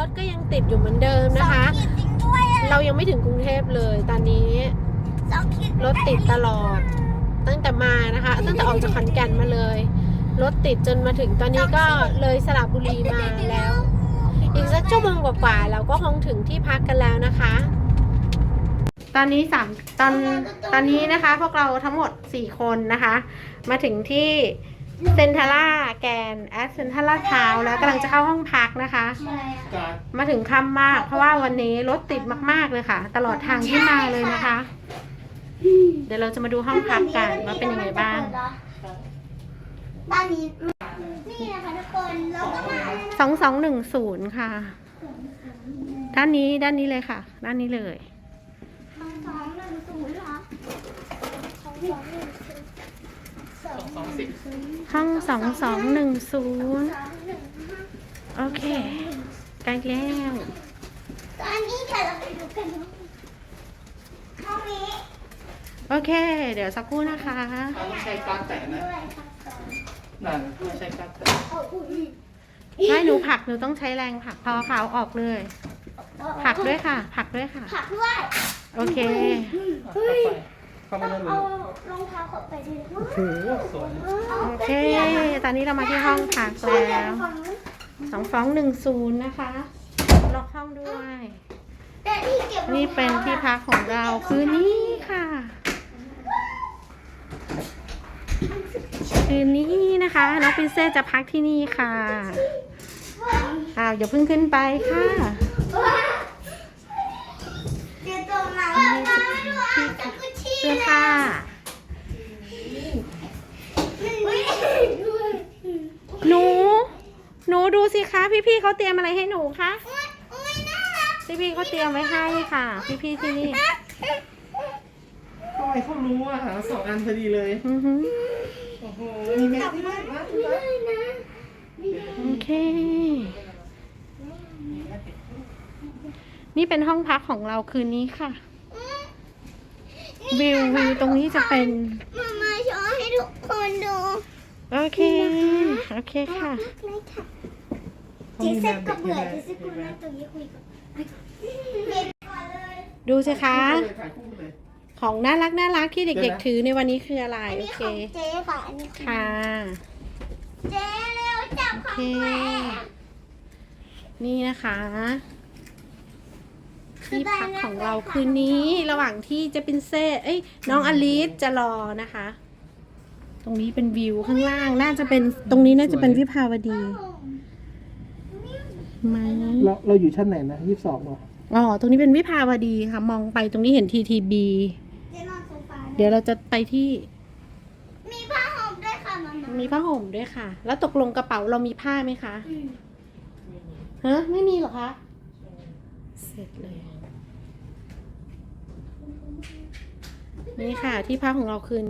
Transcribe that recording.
รถก็ยังติดอยู่เหมือนเดิมนะคะ เรายังไม่ถึงกรุงเทพเลยตอนนี้ รถติดตลอด ตั้งแต่มานะคะ ตั้งแต่ออกจากขอนแก่นมาเลย รถติดจนมาถึงตอนนี้ก็เลยสระบุรีมาแล้ว อีกสักชั่วโมงกว่าๆเราก็คงถึงที่พักกันแล้วนะคะ ตอนนี้สามตอนตอนนี้นะคะ พวกเราทั้งหมดสี่คนนะคะ มาถึงที่ เซนทาร่าแกนแอดเซนทาร่าทาวแล้วกำลังจะเข้าห้องพักนะคะ มาถึงค่ำมาก เพราะว่าวันนี้รถติดมากๆเลยค่ะ ตลอดทางที่มาเลยนะคะ เดี๋ยวเราจะมาดูห้องพักกันว่าเป็นยังไงบ้าง บ้านนี้นี่นะคะทุกคนเราก็มาแล้วนะสองสองหนึ่งศูนย์ค่ะ ด้านนี้ด้านนี้เลยค่ะ ด้านนี้เลยสองสองหนึ่งศูนย์เหรอสองสองหนึ่งศูนย์ ห้องสองสองหนึ่งศูนย์สองหนึ่งห้าโอเคใกล้แล้วตอนนี้เดี๋ยวเราไปดูกันห้องนี้โอเค เดี๋ยวสักครู่นะคะเราต้องใช้การดแตะนะด้วยค่ะสองนั่นไม่ใช่การดแตะเอาอุ้ยไม่หนูผลักหนูต้องใช้แรงผลักพอขาวออกเลยผลักด้วยค่ะผลักด้วยค่ะ ผักด้วย โอเคเข้าไป เข้าไปเอาได้เลเอายรองเท้าเข้าไปดิโอ้โหสวย โอเค ตอนนี้เรามาที่ห้องพักแล้ว สองฟองหนึ่งศูนย์นะคะ ล็อกห้องด้วย แต่ที่เก็บรองท้านี่เป็นที่พักของเราคือนี่ค่ะ คืนนี้นะคะน้องปรินเซสจะพักที่นี่ค่ะอ้าวอย่าเพิ่งขึ้นไปค่ะเดี๋ยวตรงมาว่ามาด้วยจักรชี เสื้อผ้าอุ๊ยหนู หนูดูสิคะ พี่ๆเขาเตรียมอะไรให้หนูคะอุ๊ยน่ารักพี่ๆเขาเตรียมไว้ให้ค่ะ พี่ๆที่นี่ทำไมเขารู้อะหาสองอันพอดีเลยอือหือโอ้โหมีแมสด้วยนะไม่ได้นะโอเค นี่เป็นห้องพักของเราคืนนี้ค่ะ วิววิวตรงนี้จะเป็น มามาโชว์ให้ทุกคนดูโอเค โอเคค่ะเลยค่ะเขาเจมีสัแมนสก็เด็กเบื่อใช่ไหมเจสันกูนั่งตรงนี้คุยกับเด็กก่อนเลยดูสิคะถ่ายคู่เลยของน่ารักน่ารักที่เดี๋เด็ยกวนะๆถือในวันนี้คืออะไรอันโอนี้เคของเจ๊ค่ะอันนี้ของค่ะ เจ๊เร็วจับของตัวเองนี่นะคะ ที่พักของเราคืนนี้ระหว่างที่เจะเป็นเซ่เอ้ยน้องอลิสจะรอนะคะ ตรงนี้เป็นวิวข้างล่างน่าจะเป็นตรงนี้น่าจะเป็นวิภาวดีไหมเราเราอยู่ชั้นไหนนะยี่สิบสองเหรออ๋อตรงนี้เป็นวิภาวดีค่ะ มองไปตรงนี้เห็นทีทีบีเจ๊นอนโซฟาเดี๋ยวเราจะไปที่ มีผ้าห่มด้วยค่ะมามามีผ้าห่มด้วยค่ะ แล้วตกลงกระเป๋าเรามีผ้าไหมคะอืมฮะไม่มีเหรอคะ เสร็จเลย นี่ค่ะที่พักของเราคืน